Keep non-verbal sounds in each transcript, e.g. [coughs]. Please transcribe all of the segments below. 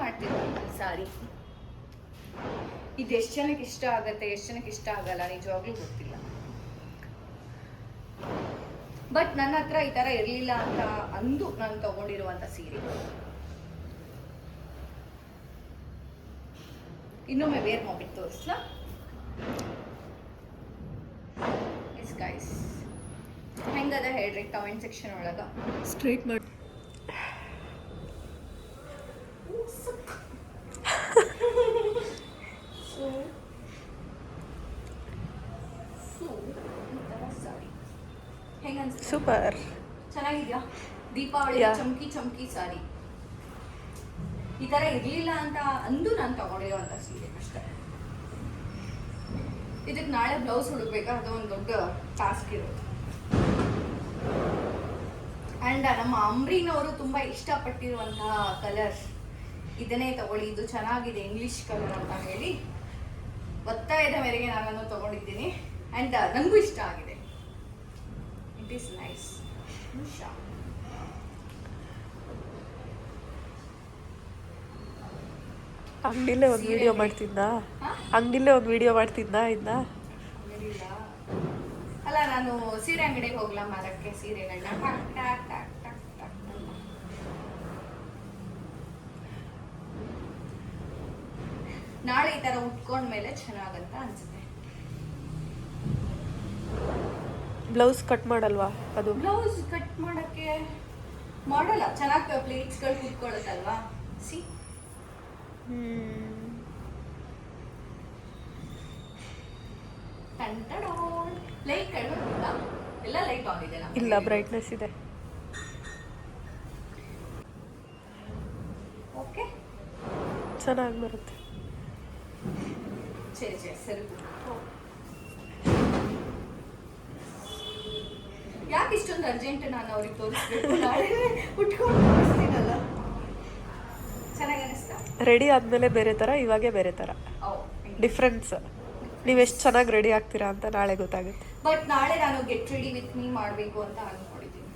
ಮಾಡ್ತಿರುವಂಥ ಸಾರಿ. ಇದು ಎಷ್ಟು ಜನಕ್ಕೆ ಇಷ್ಟ ಆಗುತ್ತೆ, ಎಷ್ಟು ಜನಕ್ಕೆ ಇಷ್ಟ ಆಗಲ್ಲ ನಿಜವಾಗ್ಲೂ ಗೊತ್ತಿಲ್ಲ. ಬಟ್ ನನ್ನ ಹತ್ರ ಈ ತರ ಇರಲಿಲ್ಲ ಅಂತ ಅಂದು ನಾನು ತಗೊಂಡಿರುವಂಥ ಸೀರೆ. ಇನ್ನೊಮ್ಮೆ ವೇರ್ ಮಾಡ್ಬಿಟ್ಟು ತೋರಿಸ್ಲಾ? ಎಸ್ ಗೈಸ್ ಹೆಂಗದ ಹೇಳ್ರಿ ಕಮೆಂಟ್ ಸೆಕ್ಷನ್ ಒಳಗ? ಸ್ಟ್ರೈಟ್ ಮಾಡಿ ಸೊ ಸೊ ಈ ಥರ ಸಾರಿ ಹೆಂಗನ್ಸುತ್ತೆ ಸೂಪರ್ ಚೆನ್ನಾಗಿದ್ಯಾ? ದೀಪಾವಳಿ. ಚಮಕಿ ಚಮಕಿ ಸಾರಿ. ಈ ತರ ಇರ್ಲಿಲ್ಲ ಅಂತ ಅಂದು ನಾನು ತಗೊಂಡಿರುವಂತ ಸೀರೆ ಅಷ್ಟೇ. ಇದಕ್ಕೆ ನಾಳೆ ಬ್ಲೌಸ್ ಹುಡುಕ್ಬೇಕಾ ಅದು ಒಂದು ದೊಡ್ಡ ಟಾಸ್ಕ್ ಇರೋದು ಅಂಡ್ ನಮ್ಮ ಅಂಬ್ರಿನವರು ತುಂಬಾ ಇಷ್ಟಪಟ್ಟಿರುವಂತಹ ಕಲರ್ ಇದನ್ನೇ ತಗೊಳ್ಳಿ. ಇದು ಚೆನ್ನಾಗಿದೆ ಇಂಗ್ಲಿಷ್ ಕಲರ್ ಅಂತ ಹೇಳಿ. ಒತ್ತಾಯದ ಮೇರೆಗೆ ನಾನನ್ನು ತಗೊಂಡಿದ್ದೀನಿ. ಅಂಡ್ ನಂಗೂ ಇಷ್ಟ ಆಗಿದೆ. Nice ನೈಸ್ ಉಷಾ ಅಂಗಡಿಲೇ ಒಂದು ವಿಡಿಯೋ. ಮಾಡ್ತಿದ್ದ? ಅಂಗಡಿಲೇ ಒಂದು ವಿಡಿಯೋ ಮಾಡ್ತಿದ್ದ ಇದ್ದ ಅಲ್ಲ ನಾನು ಸೀರೆ ಅಂಗಡಿಗೆ ಹೋಗ್ಲ ಮರಕ್ಕೆ ಸೀರೆಗಳನ್ನ ನಾಳೆ ಈ ತರ ಉಟ್ಕೊಂಡ್ಮೇಲೆ ಚೆನ್ನಾಗಂತ ಅನ್ಸುತ್ತೆ. ಬ್ಲೌಸ್ ಕಟ್ ಮಾಡಲ್ವಾ ಅದು? ಬ್ಲೌಸ್ ಕಟ್ ಮಾಡಕ್ಕೆ ಮಾಡಲ್ಲ ಚೆನ್ನಾಗಿ ಪ್ಲೇಟ್ಸ್ಗಳು ಕುತ್ಕೊಳ್ಳುತ್ತಲ್ವಾ? ಸಿ? ಲೈಟ್ ಕಡಿಮೆ ಎಲ್ಲ ಲೈಟ್ ಆನ್ ಇದೆ ಇಲ್ಲ ಬ್ರೈಟ್ನೆಸ್ ಇದೆ. ಓಕೆ ಚೆನ್ನಾಗಿ ಬರುತ್ತೆ. ಸರಿ ಸರಿ ಸರಿ. ಯಾಕೆ ಇಷ್ಟೊಂದು ಅರ್ಜೆಂಟ್ ನಾನು ಅವ್ರಿಗೆ ತೋರಿಸ್ಬೇಕು? ನಾಳೆ ಉಟ್ಕೊಂಡು ತೋರಿಸ್ತೀನಲ್ಲ. ಚೆನ್ನಾಗಿ ಅನಿಸ್ತಾ ರೆಡಿ ಆದಮೇಲೆ ಬೇರೆ ಥರ ಇವಾಗೆ ಬೇರೆ ಥರ. ಓ ಡಿಫ್ರೆನ್ಸ್ ನೀವು ಎಷ್ಟು ಚೆನ್ನಾಗಿ ರೆಡಿ ಆಗ್ತೀರಾ ಅಂತ ನಾಳೆ ಗೊತ್ತಾಗುತ್ತೆ. ಬಟ್ ನಾಳೆ ನಾನು ಗೆಟ್ ರೆಡಿ ವಿತ್ ಮೀ ಮಾಡಬೇಕು ಅಂತ ಅನ್ಕೊಂಡಿದ್ದೀನಿ.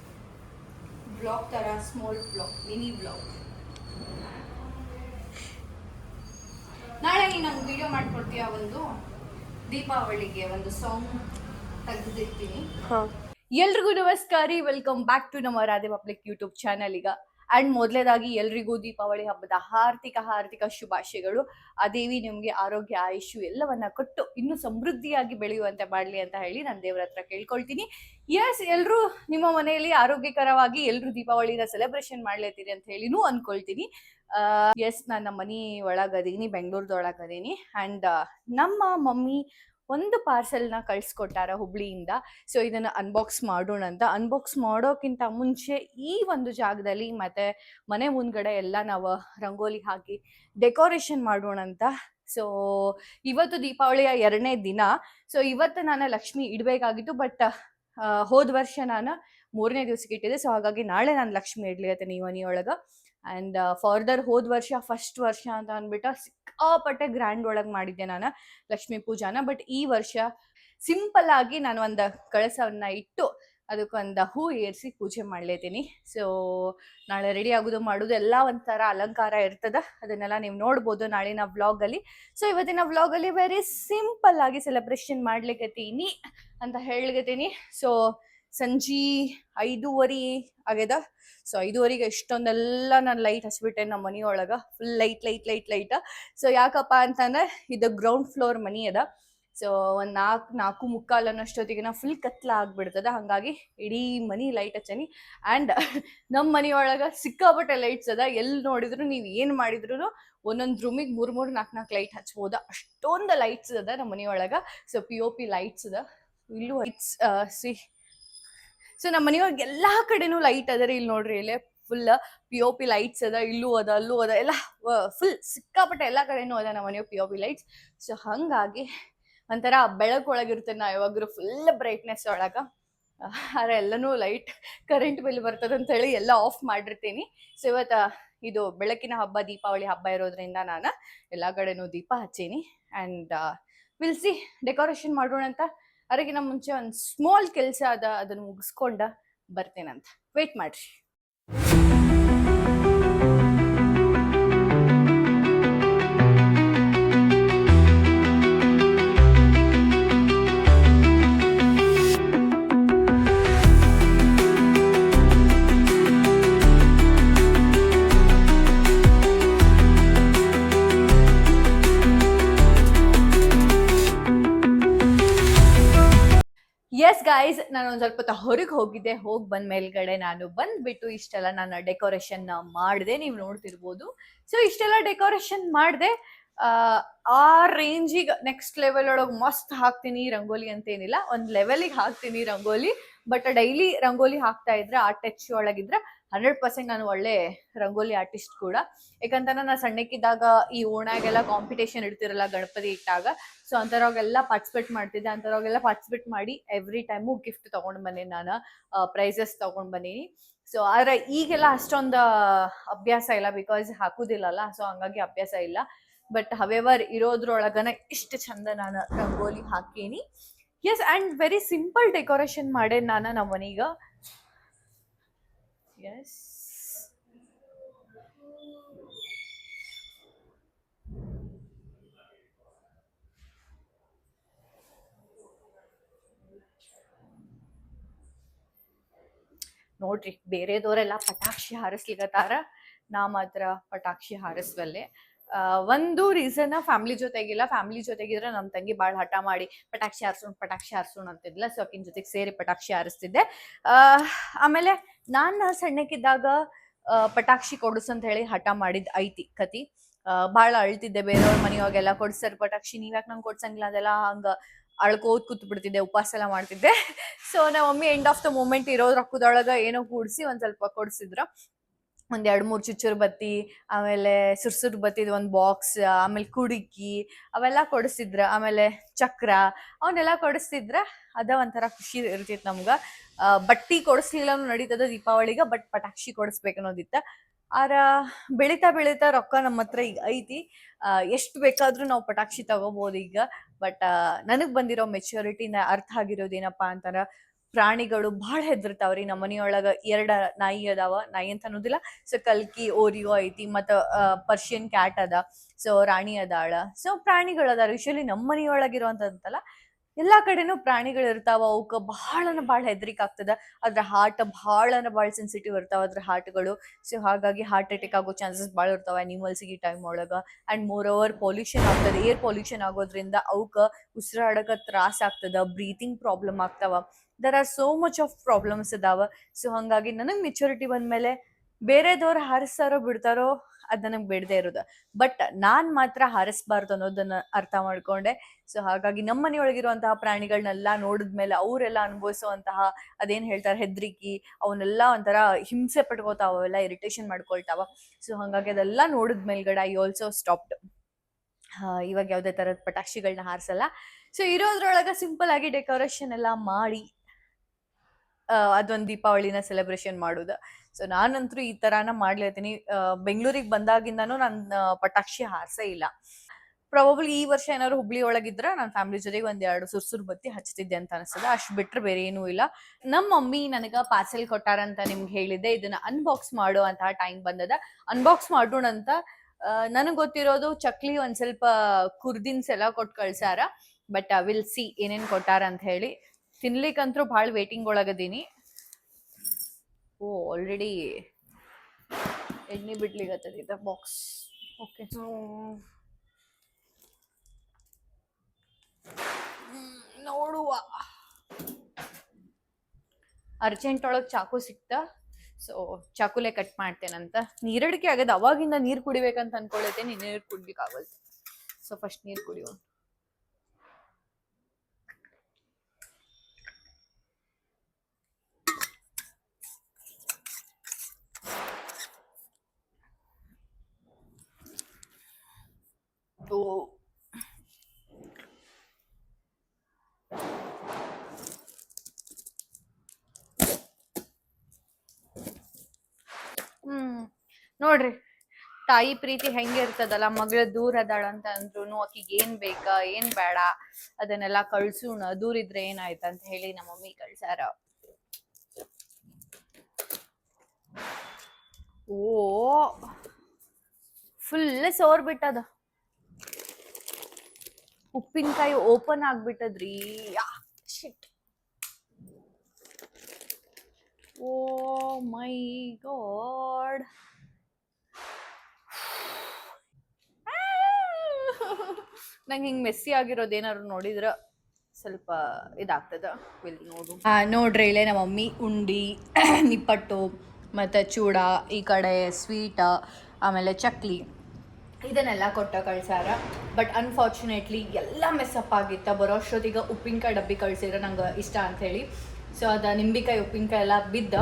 ಬ್ಲಾಗ್ ಥರ ಸ್ಮಾಲ್ ಬ್ಲಾಗ್ ಮಿನಿ ಬ್ಲಾಗ್ ನಾಳೆ ನೀನು ನಂಗೆ ವಿಡಿಯೋ ಮಾಡ್ಕೊಡ್ತೀಯ ಒಂದು? ದೀಪಾವಳಿಗೆ ಒಂದು ಸಾಂಗ್ ತೆಗೆದಿರ್ತೀನಿ ಎಲ್ರಿಗೂ ನಮಸ್ಕಾರ ವೆಲ್ಕಮ್ ಬ್ಯಾಕ್ ಟು ನಮ್ಮ ರಾಧೆ ಪಬ್ಲಿಕ್ ಯೂಟ್ಯೂಬ್ ಚಾನಲ್ ಈಗ. ಅಂಡ್ ಮೊದಲೇದಾಗಿ ಎಲ್ರಿಗೂ ದೀಪಾವಳಿ ಹಬ್ಬದ ಹಾರ್ದಿಕ ಹಾರ್ದಿಕ ಶುಭಾಶಯಗಳು. ಆ ದೇವಿ ನಿಮಗೆ ಆರೋಗ್ಯ ಆಯುಷು ಎಲ್ಲವನ್ನ ಕೊಟ್ಟು ಇನ್ನೂ ಸಮೃದ್ಧಿಯಾಗಿ ಬೆಳೆಯುವಂತೆ ಮಾಡಲಿ ಅಂತ ಹೇಳಿ ನಾನು ದೇವರ ಹತ್ರ ಕೇಳ್ಕೊಳ್ತೀನಿ. ಎಸ್ ಎಲ್ಲರೂ ನಿಮ್ಮ ಮನೆಯಲ್ಲಿ ಆರೋಗ್ಯಕರವಾಗಿ ಎಲ್ಲರೂ ದೀಪಾವಳಿನ ಸೆಲೆಬ್ರೇಷನ್ ಮಾಡ್ಲೇತೀರಿ ಅಂತ ಹೇಳಿನೂ ಅನ್ಕೊಳ್ತೀನಿ. ಎಸ್ ನನ್ನ ಮನೆ ಒಳಗದೀನಿ ಬೆಂಗಳೂರದೊಳಗದೀನಿ. ಅಂಡ್ ನಮ್ಮ ಮಮ್ಮಿ ಒಂದು ಪಾರ್ಸೆಲ್ನ ಕಳ್ಸಿಕೊಟ್ಟಾರ ಹುಬ್ಳಿಯಿಂದ. ಸೊ ಇದನ್ನ ಅನ್ಬಾಕ್ಸ್ ಮಾಡೋಣ ಅಂತ. ಅನ್ಬಾಕ್ಸ್ ಮಾಡೋಕ್ಕಿಂತ ಮುಂಚೆ ಈ ಒಂದು ಜಾಗದಲ್ಲಿ ಮತ್ತೆ ಮನೆ ಮುಂದ್ಗಡೆ ಎಲ್ಲ ನಾವು ರಂಗೋಲಿ ಹಾಕಿ ಡೆಕೋರೇಷನ್ ಮಾಡೋಣ ಅಂತ. ಸೊ ಇವತ್ತು ದೀಪಾವಳಿಯ ಎರಡನೇ ದಿನ. ಸೊ ಇವತ್ತು ನಾನು ಲಕ್ಷ್ಮಿ ಇಡಬೇಕಾಗಿತ್ತು ಬಟ್ ಹೋದ ವರ್ಷ ನಾನು ಮೂರನೇ ದಿವಸಕ್ಕೆ ಇಟ್ಟಿದ್ದೆ. ಸೊ ಹಾಗಾಗಿ ನಾಳೆ ನಾನು ಲಕ್ಷ್ಮಿ ಇಡ್ಲಿಕ್ಕೆ ನೀವು ಮನೆಯೊಳಗೆ. ಆ್ಯಂಡ್ ಫರ್ದರ್ ಹೋದ ವರ್ಷ ಫಸ್ಟ್ ವರ್ಷ ಅಂತ ಅಂದ್ಬಿಟ್ಟು ಸಿಕ್ಕಾಪಟ್ಟೆ ಗ್ರ್ಯಾಂಡ್ ಒಳಗೆ ಮಾಡಿದ್ದೆ ನಾನು, ಲಕ್ಷ್ಮೀ ಪೂಜಾನ. ಬಟ್ ಈ ವರ್ಷ ಸಿಂಪಲ್ ಆಗಿ ನಾನು ಒಂದು ಕಳಸವನ್ನ ಇಟ್ಟು ಅದಕ್ಕೊಂದು ಹೂ ಏರಿಸಿ ಪೂಜೆ ಮಾಡ್ಲೇತೀನಿ. ಸೊ ನಾಳೆ ರೆಡಿ ಆಗೋದು ಮಾಡೋದು ಎಲ್ಲ ಒಂಥರ ಅಲಂಕಾರ ಇರ್ತದ. ಅದನ್ನೆಲ್ಲ ನೀವು ನೋಡ್ಬೋದು ನಾಳಿನ ವ್ಲಾಗಲ್ಲಿ ಸೊ ಇವತ್ತಿನ ವ್ಲಾಗಲ್ಲಿ ವೆರಿ ಸಿಂಪಲ್ ಆಗಿ ಸೆಲೆಬ್ರೇಷನ್ ಮಾಡ್ಲಿಕತ್ತೀನಿ ಅಂತ ಹೇಳ್ಲಿಕತ್ತೀನಿ. ಸೊ ಸಂಜೆ ಐದೂವರೆ ಆಗ್ಯದ. ಸೊ ಐದೂವರೆಗೆ ಎಷ್ಟೊಂದೆಲ್ಲ ನಾನು ಲೈಟ್ ಹಚ್ಬಿಟ್ಟೆ ನಮ್ಮ ಮನೆಯೊಳಗೆ. Full light light light light so ಯಾಕಪ್ಪ ಅಂತಂದ್ರೆ ಇದು ಗ್ರೌಂಡ್ ಫ್ಲೋರ್ ಮನಿ ಅದ. ಸೊ ಒಂದು ನಾಲ್ಕು ನಾಲ್ಕು ಮುಕ್ಕಾಲು ಅನ್ನೋಷ್ಟೊತ್ತಿಗೆ ನಾ ಫುಲ್ ಕತ್ಲ ಆಗ್ಬಿಡ್ತದ. ಹಾಗಾಗಿ ಇಡೀ ಮನಿ ಲೈಟ್ ಹಚ್ಚನಿ. ಆ್ಯಂಡ್ [laughs] ನಮ್ಮ ಮನೆಯೊಳಗೆ ಸಿಕ್ಕಾಪಟ್ಟೆ ಲೈಟ್ಸ್ ಅದ. ಎಲ್ಲಿ ನೋಡಿದ್ರು ನೀವು ಏನು ಮಾಡಿದ್ರು ಒಂದೊಂದು ರೂಮಿಗೆ ಮೂರು ಮೂರು ನಾಲ್ಕು ನಾಲ್ಕು ಲೈಟ್ ಹಚ್ಬೋದ. ಅಷ್ಟೊಂದು ಲೈಟ್ಸ್ ಅದ ನಮ್ಮ ಮನೆಯೊಳಗೆ. So P O P lights ಅದ. ಇಲ್ಲೂ ಲೈಟ್ಸ್ ಸಿ ಸೊ ನಮ್ಮ ಮನೆಯೊಳಗೆ ಎಲ್ಲಾ ಕಡೆನೂ ಲೈಟ್ ಅದ ರೀ ಇಲ್ಲಿ ನೋಡ್ರಿ, ಇಲ್ಲೇ full P O P lights ಅದ, ಇಲ್ಲೂ ಅದ, ಅಲ್ಲೂ ಅದ, ಎಲ್ಲ ಫುಲ್ ಸಿಕ್ಕಾಪಟ್ಟೆ ಎಲ್ಲ ಕಡೆನೂ ಅದ ನಮ್ಮ ಮನೆಯ P O P lights so ಹಂಗಾಗಿ ಒಂಥರ ಬೆಳಕೊಳಗಿರುತ್ತೆ ನಾ ಯಾವಾಗಲೂ ಫುಲ್ ಬ್ರೈಟ್ನೆಸ್ ಒಳಗ. ಆದ್ರೆ ಎಲ್ಲನೂ ಲೈಟ್ ಕರೆಂಟ್ ಬಿಲ್ ಬರ್ತದ ಅಂತ ಹೇಳಿ ಎಲ್ಲ ಆಫ್ ಮಾಡಿರ್ತೀನಿ. ಸೊ ಇವತ್ತು ಇದು ಬೆಳಕಿನ ಹಬ್ಬ, ದೀಪಾವಳಿ ಹಬ್ಬ ಇರೋದ್ರಿಂದ ನಾನು ಎಲ್ಲ ಕಡೆನೂ ದೀಪ ಹಚ್ಚೀನಿ. ಆ್ಯಂಡ್ ವಿಲ್ ಸಿ ಡೆಕೋರೇಷನ್ ಮಾಡೋಣ ಅಂತ ಅದಕ್ಕಿಂತ ಮುಂಚೆ ಒಂದು ಸ್ಮಾಲ್ ಕೆಲಸ ಅದ ಅದನ್ನು ಮುಗಿಸ್ಕೊಂಡ ಬರ್ತೇನಂತ. ವೇಟ್ ಮಾಡ್ರಿ. ಗಾಯ್ಸ್ ನಾನು ಒಂದ್ ಸ್ವಲ್ಪ ಹೊರಗೆ ಹೋಗಿದ್ದೆ. ಹೋಗಿ ಬಂದ ಮೇಲ್ಗಡೆ ನಾನು ಬಂದ್ಬಿಟ್ಟು ಇಷ್ಟೆಲ್ಲ ನಾನು ಡೆಕೋರೇಷನ್ ಮಾಡಿದೆ. ನೀವು ನೋಡ್ತಿರ್ಬೋದು. ಸೊ ಇಷ್ಟೆಲ್ಲ ಡೆಕೋರೇಷನ್ ಮಾಡಿದೆ. ಆ ರೇಂಜಿಗೆ ನೆಕ್ಸ್ಟ್ ಲೆವೆಲ್ ಒಳಗೆ ಮಸ್ತ್ ಹಾಕ್ತೀನಿ ರಂಗೋಲಿ ಅಂತ ಏನಿಲ್ಲ ಒಂದು ಲೆವೆಲಿಗೆ ಹಾಕ್ತೀನಿ ರಂಗೋಲಿ. ಬಟ್ ಡೈಲಿ ರಂಗೋಲಿ ಹಾಕ್ತಾ ಇದ್ರೆ, ಆ ಟಚ್ ಒಳಗಿದ್ರೆ ಹಂಡ್ರೆಡ್ ಪರ್ಸೆಂಟ್ ನಾನು ಒಳ್ಳೆ ರಂಗೋಲಿ ಆರ್ಟಿಸ್ಟ್ ಕೂಡ. ಯಾಕಂತ ನಾನು ಸಣ್ಣಕ್ಕಿದ್ದಾಗ ಈ ಓಣಾಗೆಲ್ಲ ಕಾಂಪಿಟೇಷನ್ ಇಡ್ತಿರಲ್ಲ ಗಣಪತಿ ಇಟ್ಟಾಗ ಸೊ ಅಂಥವ್ರಾಗೆಲ್ಲ ಪಾರ್ಟಿಸಿಪೇಟ್ ಮಾಡ್ತಿದ್ದೆ. ಅಂಥವ್ರಾಗೆಲ್ಲ ಪಾರ್ಟಿಸಿಪೇಟ್ ಮಾಡಿ ಎವ್ರಿ ಟೈಮು ಗಿಫ್ಟ್ ತೊಗೊಂಡು ಬಂದೀನಿ ನಾನು. ಪ್ರೈಸಸ್ ತೊಗೊಂಡು ಬಂದೀನಿ. ಸೊ ಆದರೆ ಈಗೆಲ್ಲ ಅಷ್ಟೊಂದು ಅಭ್ಯಾಸ ಇಲ್ಲ ಬಿಕಾಸ್ ಹಾಕೋದಿಲ್ಲಲ್ಲ ಸೊ ಹಂಗಾಗಿ ಅಭ್ಯಾಸ ಇಲ್ಲ. ಬಟ್ ಹವೆವರ್ ಇರೋದ್ರೊಳಗನ ಇಷ್ಟು ಚಂದ ನಾನು rangoli ಹಾಕೀನಿ. Yes and very simple decoration ಮಾಡೇನಿ ನಾನು ನಮ್ಮ ಮನೀಗ ಎಸ್ ನೋಡ್ರಿ, ಬೇರೆದವರೆಲ್ಲ ಪಟಾಕ್ಷಿ ಹಾರಿಸ್ಲಿಕತ್ತಾರ ನಾ ಮಾತ್ರ ಪಟಾಕ್ಷಿ ಹಾರಿಸ್ವಲ್ಲೆ. ಒಂದು ರೀಸನ್ ಫ್ಯಾಮಿಲಿ ಜೊತೆಗಿಲ್ಲ. ಫ್ಯಾಮಿಲಿ ಜೊತೆಗಿದ್ರೆ ನಮ್ಮ ತಂಗಿ ಭಾಳ ಹಠ ಮಾಡಿ, ಪಟಾಕ್ಷಿ ಹಾರಿಸೋಣ ಪಟಾಕ್ಷಿ ಹಾರಿಸೋಣ ಅಂತಿದ್ಲ. ಸೊ ಅಕ್ಕಿನ ಜೊತೆಗೆ ಸೇರಿ ಪಟಾಕ್ಷಿ ಹಾರಿಸ್ತಿದ್ದೆ. ಆಮೇಲೆ ನಾನು ಸಣ್ಣಕ್ಕಿದ್ದಾಗ ಪಟಾಕ್ಷಿ ಕೊಡಿಸು ಅಂತ ಹೇಳಿ ಹಠ ಮಾಡಿದ್ ಐತಿ ಕತಿ. ಬಹಳ ಅಳ್ತಿದ್ದೆ, ಬೇರೆಯವ್ರ ಮನೆಯವಾಗೆಲ್ಲ ಕೊಡ್ಸರ್ ಪಟಾಕ್ಷಿ ನೀವ್ಯಾಕೆ ನಂಗೆ ಕೊಡ್ಸಂಗಿಲ್ಲ ಅದೆಲ್ಲ ಹಂಗ ಅಳ್ಕೋದ್ ಕೂತ್ ಬಿಡ್ತಿದ್ದೆ ಉಪವಾಸ ಎಲ್ಲ ಮಾಡ್ತಿದ್ದೆ. ಸೊ ನಮ್ಮ mummy end of the moment ಇರೋ ರೊಕ್ಕದೊಳಗ ಏನೋ ಕೂಡಿಸಿ ಒಂದ್ ಸ್ವಲ್ಪ ಕೊಡ್ಸಿದ್ರ. ಒಂದ್ ಎರಡ್ ಮೂರ್ ಚುಚ್ಚುರ್ ಬತ್ತಿ, ಆಮೇಲೆ ಸುರ್ಸುರ್ ಬತ್ತಿದ್ ಒಂದ್ ಬಾಕ್ಸ್ ಆಮೇಲೆ ಕುಡುಕಿ, ಅವೆಲ್ಲ ಕೊಡಿಸ್ತಿದ್ರ ಆಮೇಲೆ ಚಕ್ರ ಅವನ್ನೆಲ್ಲ ಕೊಡಿಸ್ತಿದ್ರ ಅದ ಒಂಥರ ಖುಷಿ ಇರ್ತಿತ್ತು ನಮ್ಗ. ಬಟ್ಟಿ ಕೊಡಿಸ್ಲಿಲ್ಲ ನಡೀತದ ದೀಪಾವಳಿಗ, ಬಟ್ ಪಟಾಕ್ಷಿ ಕೊಡಿಸ್ಬೇಕು ಅನ್ನೋದಿತ್ತ. ಆರ, ಬೆಳಿತಾ ಬೆಳಿತಾ ರೊಕ್ಕ ನಮ್ಮ ಹತ್ರ ಈಗ ಐತಿ. ಎಷ್ಟು ಬೇಕಾದ್ರೂ ನಾವು ಪಟಾಕ್ಷಿ ತಗೋಬಹುದು ಈಗ, ಬಟ್ ನನಗ್ ಬಂದಿರೋ ಮೆಚ್ಯೂರಿಟಿನ ಅರ್ಥ ಆಗಿರೋದೇನಪ್ಪಾ ಅಂತಾರ ಪ್ರಾಣಿಗಳು ಬಹಳ ಹೆದರ್ತಾವ್ರಿ ನಮ್ಮ ಮನಿಯೊಳಗ ಎರಡ ನಾಯಿ ಅದಾವ, ನಾಯಿ ಅಂತ ಅನ್ನೋದಿಲ್ಲ. ಸೊ ಕಲ್ಕಿ, ಓರಿಯೋ ಐತಿ, ಮತ್ತ ಪರ್ಷಿಯನ್ ಕ್ಯಾಟ್ ಅದ ಸೊ ರಾಣಿ ಅದಾಳ. ಸೊ ಪ್ರಾಣಿಗಳು ಅದಾರ ಯೂಶಲಿ ನಮ್ಮ ಮನಿಯೊಳಗಿರುವಂತಂತಲ್ಲ ಎಲ್ಲಾ ಕಡೆನೂ ಪ್ರಾಣಿಗಳು ಇರ್ತಾವ. ಅವಕ್ಕ ಬಹಳನ ಬಹಳ ಹೆದರಿಕೆ ಆಗ್ತದ. ಅದ್ರ ಹಾರ್ಟ್ ಬಹಳನ ಬಹಳ ಸೆನ್ಸಿಟಿವ್ ಇರ್ತಾವ ಅದ್ರ ಹಾರ್ಟ್ಗಳು ಸೊ ಹಾಗಾಗಿ ಹಾರ್ಟ್ ಅಟ್ಯಾಕ್ ಆಗೋ ಚಾನ್ಸಸ್ ಬಹಳ ಇರ್ತಾವ ಅನಿಮಲ್ಸ್ಗೆ ಈ ಟೈಮ್ ಒಳಗ. ಅಂಡ್ ಮೋರ್ ಓವರ್ ಪೊಲ್ಯೂಷನ್ ಆಗ್ತದೆ. ಏರ್ ಪೊಲ್ಯೂಷನ್ ಆಗೋದ್ರಿಂದ ಅವಕ್ಕ ಉಸಿರಾಡಕ ತ್ರಾಸ ಆಗ್ತದ ಬ್ರೀತಿಂಗ್ ಪ್ರಾಬ್ಲಮ್ ಆಗ್ತಾವ. There are so much of problems ಇದಾವ. ಸೊ ಹಂಗಾಗಿ ನನಗೆ ಮೆಚುರಿಟಿ ಬಂದ್ಮೇಲೆ ಬೇರೆದವ್ರು ಹಾರಿಸ್ತಾರೋ ಬಿಡ್ತಾರೋ ಅದ್ ನನಗೆ ಬೇಡದೇ ಇರೋದು. ಬಟ್ ನಾನ್ ಮಾತ್ರ ಹಾರಿಸ್ಬಾರ್ದು ಅನ್ನೋದನ್ನ ಅರ್ಥ ಮಾಡ್ಕೊಂಡೆ. ಸೊ ಹಾಗಾಗಿ ನಮ್ಮ ಮನೆಯೊಳಗಿರುವಂತಹ ಪ್ರಾಣಿಗಳನ್ನೆಲ್ಲ ನೋಡಿದ್ಮೇಲೆ ಅವರೆಲ್ಲ ಅನುಭವಿಸುವಂತಹ ಅದೇನ್ ಹೇಳ್ತಾರೆ, ಹೆದ್ರಿಕಿ, ಅವನ್ನೆಲ್ಲ ಒಂಥರ ಹಿಂಸೆ ಪಟ್ಕೋತಾವ, ಅವೆಲ್ಲ ಇರಿಟೇಷನ್ ಮಾಡ್ಕೊಳ್ತಾವ. ಸೊ ಹಂಗಾಗಿ ಅದೆಲ್ಲ ನೋಡಿದ ಮೇಲ್ಗಡೆ ಐ ಆಲ್ಸೋ ಸ್ಟಾಪ್ಡ್ ಇವಾಗ ಯಾವುದೇ ತರದ ಪಟಾಕ್ಷಿಗಳನ್ನ ಹಾರಿಸಲ್ಲ. ಸೊ ಇರೋದ್ರೊಳಗೆ ಸಿಂಪಲ್ ಆಗಿ ಡೆಕೋರೇಷನ್ ಎಲ್ಲ ಮಾಡಿ ಅದೊಂದ್ ದೀಪಾವಳಿನ ಸೆಲೆಬ್ರೇಷನ್ ಮಾಡೋದು. ಸೊ ನಾನಂತೂ ಈ ತರಾನ ಮಾಡ್ಲಿರ್ತೀನಿ ಬೆಂಗಳೂರಿಗೆ ಬಂದಾಗಿಂದನೂ ನಾನು ಪಟಾಕ್ಷಿ ಹಾರ್ಸೇ ಇಲ್ಲ. ಪ್ರಾಬಬ್ಲಿ ಈ ವರ್ಷ ಏನಾದ್ರು ಹುಬ್ಳಿ ಒಳಗಿದ್ರೆ ನನ್ನ ಫ್ಯಾಮಿಲಿ ಜೊತೆಗೆ ಒಂದ್ ಎರಡು ಸುರ್ಸುರ್ ಬತ್ತಿ ಹಚ್ತಿದ್ದೆ ಅಂತ ಅನಿಸ್ತದ. ಅಷ್ಟ್ ಬಿಟ್ರೆ ಬೇರೆ ಏನೂ ಇಲ್ಲ. ನಮ್ಮ ಮಮ್ಮಿ ನನಗ ಪಾರ್ಸೆಲ್ ಕೊಟ್ಟಾರಂತ ನಿಮ್ಗೆ ಹೇಳಿದ್ದೆ. ಇದನ್ನ ಅನ್ಬಾಕ್ಸ್ ಮಾಡೋ ಅಂತ ಟೈಮ್ ಬಂದದ. ಅನ್ಬಾಕ್ಸ್ ಮಾಡೋಣ ಅಂತ ನನಗೆ ಗೊತ್ತಿರೋದು ಚಕ್ಲಿ ಒಂದ್ ಸ್ವಲ್ಪ ಕುರ್ದಿನ್ಸ್ ಎಲ್ಲ ಕೊಟ್ಟು ಕಳ್ಸಾರ ಬಟ್ ವಿಲ್ ಸಿ ಏನೇನ್ ಕೊಟ್ಟಾರ ಅಂತ ಹೇಳಿ. ತಿನ್ಲಿಕ್ಕಂತೂ ಭಾಳ ವೇಟಿಂಗ್ ಒಳಗದೀನಿ. ಓ ಆಲ್ರೆಡಿ ಎಣ್ಣೆ ಬಿಡ್ಲಿಗತ್ತದ ಬಾಕ್ಸ್ ಓಕೆ ನೋಡುವ. ಅರ್ಜೆಂಟ್ ಒಳಗೆ ಚಾಕು ಸಿಕ್ತಾ. ಸೊ ಚಾಕುಲೆ ಕಟ್ ಮಾಡ್ತೇನಂತ. ನೀರಡಿಕೆ ಆಗದ ಅವಾಗಿಂದ ನೀರು ಕುಡಿಬೇಕಂತ ಅನ್ಕೊಳತೇನೆ ನೀರು ಕುಡ್ಲಿಕ್ಕೆ ಸೊ ಫಸ್ಟ್ ನೀರು ಕುಡಿಯೋ ನೋಡ್ರಿ, ತಾಯಿ ಪ್ರೀತಿ ಹೆಂಗಿರ್ತದಲ್ಲ ಮಗಳ ದೂರ ಅದಾಳ ಅಂತ ಅಂದ್ರುನು ಆಕಿಗೆ ಏನ್ ಬೇಕಾ, ಏನ್ ಬೇಡ, ಅದನ್ನೆಲ್ಲ ಕಳ್ಸೋಣ, ದೂರ ಇದ್ರೆ ಏನಾಯ್ತ ಅಂತ ಹೇಳಿ ನಮ್ಮ ಮಮ್ಮಿ ಕಳ್ಸಾರ. ಓ. ಫುಲ್ ಸೋರ್ ಬಿಟ್ಟದ ಉಪ್ಪಿನಕಾಯಿ open ಆಗ್ಬಿಟ್ಟದ್ರಿ. Shit oh my god. ನಂಗೆ ಹಿಂಗೆ ಮೆಸ್ಸಿ ಆಗಿರೋದು ಏನಾದ್ರು ನೋಡಿದ್ರೆ ಸ್ವಲ್ಪ ಇದಾಗ್ತದ? ವಿಲ್ ನೋಡು. ನೋಡ್ರಿ ಇಲ್ಲೇ ನಮ್ಮ ಮಮ್ಮಿ ಉಂಡಿ, [clears throat] ನಿಪ್ಪಟ್ಟು, ಮತ್ತು ಚೂಡ, ಈ ಕಡೆ ಸ್ವೀಟ ಆಮೇಲೆ ಚಕ್ಲಿ. ಇದನ್ನೆಲ್ಲ ಕೊಟ್ಟ ಕಳ್ಸಾರ. ಬಟ್ ಅನ್ಫಾರ್ಚುನೇಟ್ಲಿ ಎಲ್ಲ ಮೆಸ್ಸಪ್ ಆಗಿತ್ತ. ಬರೋ ಅಷ್ಟೊತ್ತಿಗೆ ಉಪ್ಪಿನಕಾಯಿ ಡಬ್ಬಿ ಕಳ್ಸಿದ್ರೆ ನಂಗೆ ಇಷ್ಟ ಅಂಥೇಳಿ. ಸೊ ಅದು ನಿಂಬಿಕಾಯಿ, ಉಪ್ಪಿನಕಾಯಿ ಎಲ್ಲ ಬಿದ್ದ.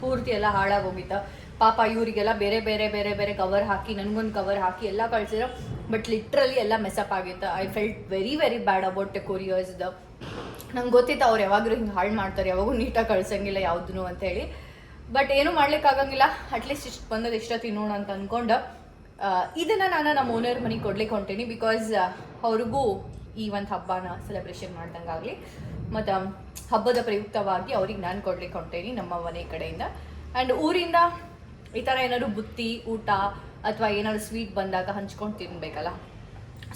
ಪೂರ್ತಿ ಎಲ್ಲ ಹಾಳಾಗೋಗಿತ್ತ. ಪಾಪ ಇವರಿಗೆಲ್ಲ ಬೇರೆ ಬೇರೆ ಬೇರೆ ಬೇರೆ ಕವರ್ ಹಾಕಿ, ನನಗೊಂದು ಕವರ್ ಹಾಕಿ ಎಲ್ಲ ಕಳ್ಸಿದ್ರು. ಬಟ್ ಲಿಟ್ರಲಿ ಎಲ್ಲ ಮೆಸ್ಸಪ್ ಆಗಿತ್ತು. I felt very very bad about the. ನಂಗೆ ಗೊತ್ತಿತ್ತು ಅವ್ರು ಯಾವಾಗಲೂ ಹಿಂಗೆ ಹಾಳು ಮಾಡ್ತಾರೆ. ಯಾವಾಗೂ ನೀಟಾಗಿ ಕಳ್ಸಂಗಿಲ್ಲ ಯಾವುದನ್ನು ಅಂತ ಹೇಳಿ ಬಟ್ ಏನು ಮಾಡ್ಲಿಕ್ಕೆ ಆಗಂಗಿಲ್ಲ ಅಟ್ಲೀಸ್ಟ್ ಇಷ್ಟು ಬಂದದ್ದು ಇಷ್ಟ ತಿನ್ನೋಣ ಅಂತ ಅಂದ್ಕೊಂಡು ಇದನ್ನ ನಾನು ನಮ್ಮ ಓನರ್ ಮನೆಗೆ ಕೊಡ್ಲಿಕ್ಕೆ ಹೊಂಟೀನಿ ಬಿಕಾಸ್ ಅವ್ರಿಗೂ ಈ ಒಂದು ಹಬ್ಬನ ಸೆಲೆಬ್ರೇಷನ್ ಮಾಡ್ದಂಗಾಗಲಿ ಮತ್ತು ಹಬ್ಬದ ಪ್ರಯುಕ್ತವಾಗಿ ಅವ್ರಿಗೆ ನಾನು ಕೊಡ್ಲಿಕ್ಕೆ ಹೊಂಟೇನಿ ನಮ್ಮ ಮನೆ ಕಡೆಯಿಂದ. ಆ್ಯಂಡ್ ಊರಿಂದ ಈ ಥರ ಏನಾದ್ರು ಬುತ್ತಿ, ಊಟ ಅಥವಾ ಏನಾದ್ರು ಸ್ವೀಟ್ ಬಂದಾಗ ಹಂಚ್ಕೊಂಡು ತಿನ್ಬೇಕಲ್ಲ.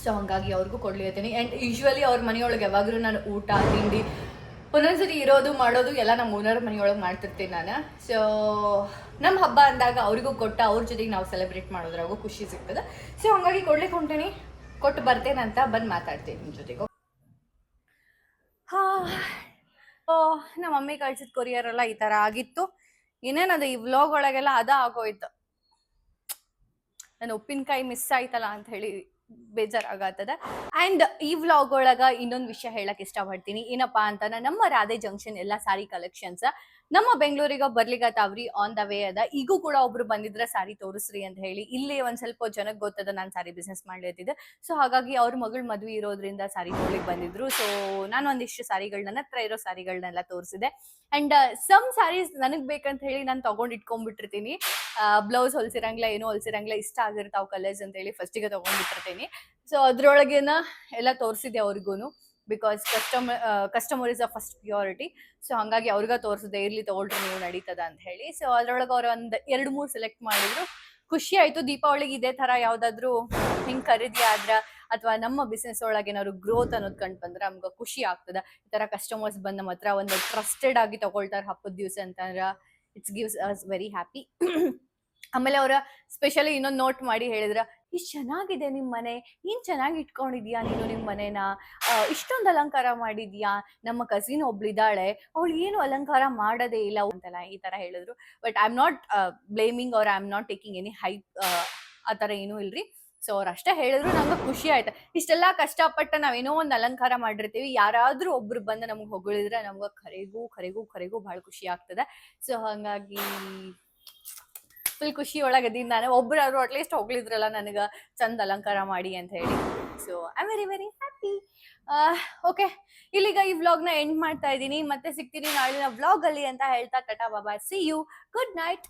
ಸೊ ಹಾಗಾಗಿ ಅವ್ರಿಗೂ ಕೊಡ್ಲಿಕತ್ತೀನಿ. ಆ್ಯಂಡ್ ಯೂಶ್ವಲಿ ಅವ್ರ ಮನೆಯೊಳಗೆ ಯಾವಾಗಲೂ ನಾನು ಊಟ, ತಿಂಡಿ ಒಂದೊಂದ್ಸರಿ ಇರೋದು, ಮಾಡೋದು ಎಲ್ಲ ನಮ್ಮ ಓನರ್ ಮನೆಯೊಳಗೆ ಮಾಡ್ತಿರ್ತೀನಿ ನಾನು. ಸೊ ನಮ್ಮ ಹಬ್ಬ ಅಂದಾಗ ಅವ್ರಿಗೂ ಕೊಟ್ಟ ಅವ್ರ ಜೊತೆಗೆ ನಾವು ಸೆಲೆಬ್ರೇಟ್ ಮಾಡೋದ್ರಾಗೂ ಖುಷಿ ಸಿಗ್ತದೆ. ಸೊ ಹಾಗಾಗಿ ಕೊಡ್ಲಿಕ್ಕೆ ಹೊಂಟೇನಿ ಕೊಟ್ಟು ಬರ್ತೇನೆ ಅಂತ ಬಂದು ಮಾತಾಡ್ತೀನಿ ನಿಮ್ಮ ಜೊತೆಗೆ. ಹಾ, ಓ ನಮ್ಮ ಮಮ್ಮಿ ಕಳ್ಸಿದ ಕೊರಿಯರ್ ಎಲ್ಲ ಈ ಥರ ಆಗಿತ್ತು. ಇನ್ನೇನದು, ಈ ವ್ಲಾಗ್ ಒಳಗೆಲ್ಲ ಅದ ಆಗೋಯ್ತು. ನನ್ನ ಉಪ್ಪಿನಕಾಯಿ ಮಿಸ್ ಆಯ್ತಲ್ಲ ಅಂತ ಹೇಳಿ ಬೇಜಾರಾಗತ್ತದ. ಆ್ಯಂಡ್ ಈ ವ್ಲಾಗ್ ಒಳಗ ಇನ್ನೊಂದು ವಿಷಯ ಹೇಳಕ್ ಇಷ್ಟಪಡ್ತೀನಿ. ಏನಪ್ಪಾ ಅಂತ ನಮ್ಮ ರಾಧೆ ಜಂಕ್ಷನ್ ಎಲ್ಲ ಸಾರಿ ಕಲೆಕ್ಷನ್ಸ್ ನಮ್ಮ ಬೆಂಗಳೂರಿಗೆ ಬರ್ಲಿಗತ್ತಾವ್ರಿ ಆನ್ ದ ವೇ ಅದ. ಈಗೂ ಕೂಡ ಒಬ್ರು ಬಂದಿದ್ರ ಸಾರಿ ತೋರಿಸ್ರಿ ಅಂತ ಹೇಳಿ, ಇಲ್ಲಿ ಒಂದ್ ಸ್ವಲ್ಪ ಜನಕ್ಕೆ ಗೊತ್ತದ ನಾನು ಸಾರಿ ಬಿಸ್ನೆಸ್ ಮಾಡ್ಲತ್ತಿದ್ದೆ. ಸೊ ಹಾಗಾಗಿ ಅವ್ರ ಮಗಳ ಮದ್ವೆ ಇರೋದ್ರಿಂದ ಸಾರಿ ತೋಳಿಗೆ ಬಂದಿದ್ರು. ಸೊ ನಾನು ಒಂದಿಷ್ಟು ಸಾರಿಗಳನ್ನ ಹತ್ರ ಇರೋ ಸಾರಿಗಳನ್ನೆಲ್ಲ ತೋರಿಸಿದೆ. ಅಂಡ್ ಸಮ್ ಸಾರೀಸ್ ನನಗ್ ಬೇಕಂತ ಹೇಳಿ ನಾನು ತಗೊಂಡ್ ಇಟ್ಕೊಂಡ್ಬಿಟ್ಟಿರ್ತೀನಿ ಬ್ಲೌಸ್ ಹೊಲ್ಸಿರಂಗ್ಲ, ಏನೋ ಹೊಲ್ಸಿರಂಗ್ಲ, ಇಷ್ಟ ಆಗಿರ್ತಾವ್ ಕಲರ್ಸ್ ಅಂತ ಹೇಳಿ ಫಸ್ಟಿಗೆ ತಗೊಂಡ್ಬಿಟ್ಟಿರ್ತೀನಿ ಸೊ ಅದ್ರೊಳಗೇನ ಎಲ್ಲ ತೋರಿಸಿದೆ ಅವ್ರಿಗೂ because customer customer is a first priority so ಹಂಗಾಗಿ ಅವ್ರಿಗೆ ತೋರಿಸಿದೆ, ಇರ್ಲಿ ತಗೊಳ್ರಿ, ನೀವು ನಡೀತದ ಅಂತ ಹೇಳಿ. ಸೊ ಅದ್ರೊಳಗೆ ಅವ್ರು ಒಂದು ಎರಡು ಮೂರು ಸೆಲೆಕ್ಟ್ ಮಾಡಿದ್ರು. ಖುಷಿ ಆಯಿತು. ದೀಪಾವಳಿಗೆ ಇದೇ ಥರ ಯಾವುದಾದ್ರೂ ಹಿಂಗೆ ಖರೀದಿ ಆದ್ರೆ, ಅಥವಾ ನಮ್ಮ ಬಿಸ್ನೆಸ್ ಒಳಗೆ ಏನಾದ್ರು ಗ್ರೋತ್ ಅನ್ನೋದು ಕಂಡು ಬಂದ್ರೆ ನಮ್ಗೆ ಖುಷಿ ಆಗ್ತದೆ. ಈ ಥರ ಕಸ್ಟಮರ್ಸ್ ಬಂದ ಮಾತ್ರ ಒಂದು ಟ್ರಸ್ಟೆಡ್ ಆಗಿ ತಗೊಳ್ತಾರೆ ಹಬ್ಬದ ದಿವಸ ಅಂತಂದ್ರೆ it's gives us very happy [coughs] ಆಮೇಲೆ ಅವರ ಸ್ಪೆಷಲಿ ಇನ್ನೊಂದು ನೋಟ್ ಮಾಡಿ ಹೇಳಿದ್ರ ಇಷ್ಟು ಚೆನ್ನಾಗಿದೆ ನಿಮ್ಮ ಮನೆ. ನೀನು ಚೆನ್ನಾಗಿ ಇಟ್ಕೊಂಡಿದ್ಯಾ ನೀನು ನಿಮ್ಮ ಮನೆನ? ಇಷ್ಟೊಂದು ಅಲಂಕಾರ ಮಾಡಿದ್ಯಾ? ನಮ್ಮ ಕಸಿನ್ ಒಬ್ಳಿದ್ದಾಳೆ ಅವಳು ಏನು ಅಲಂಕಾರ ಮಾಡೋದೇ ಇಲ್ಲ ಅಂತೆಲ್ಲ ಈ ತರ ಹೇಳಿದ್ರು. But I am not blaming ಅವ್ರ I am not taking any hype ಆ ಥರ ಏನೂ ಇಲ್ರಿ. ಸೊ ಅವ್ರು ಅಷ್ಟೇ ಹೇಳಿದ್ರು ನಮ್ಗೆ ಖುಷಿ ಆಯ್ತು. ಇಷ್ಟೆಲ್ಲ ಕಷ್ಟಪಟ್ಟು ನಾವೇನೋ ಒಂದು ಅಲಂಕಾರ ಮಾಡಿರ್ತೀವಿ. ಯಾರಾದ್ರೂ ಒಬ್ರು ಬಂದು ನಮ್ಗೆ ಹೊಗಳಿದ್ರೆ ನಮ್ಗೆ ಖರೆಗೂ ಕರೆಗೂ ಕರೆಗೂ ಭಾಳ ಖುಷಿ ಆಗ್ತದೆ. ಸೊ ಹಾಗಾಗಿ ಫುಲ್ ಖುಷಿ ಒಳಗದೀನಿ ನಾನು ಒಬ್ರಾದ್ರು ಅಟ್ಲೀಸ್ಟ್ ಹೋಗ್ಲಿದ್ರಲ್ಲ ನನಗೆ ಚಂದ ಅಲಂಕಾರ ಮಾಡಿ ಅಂತ ಹೇಳಿ. So I very very happy okay ಇಲ್ಲಿಗ ಈ ವ್ಲಾಗ್ನ ಎಂಡ್ ಮಾಡ್ತಾ ಇದ್ದೀನಿ. ಮತ್ತೆ ಸಿಗ್ತೀನಿ ನಾಳಿನ ವ್ಲಾಗ್ ಅಲ್ಲಿ ಅಂತ ಹೇಳ್ತಾ ಟಟಾ ಬಾಬಾ ಸಿ ಯು ಗುಡ್ ನೈಟ್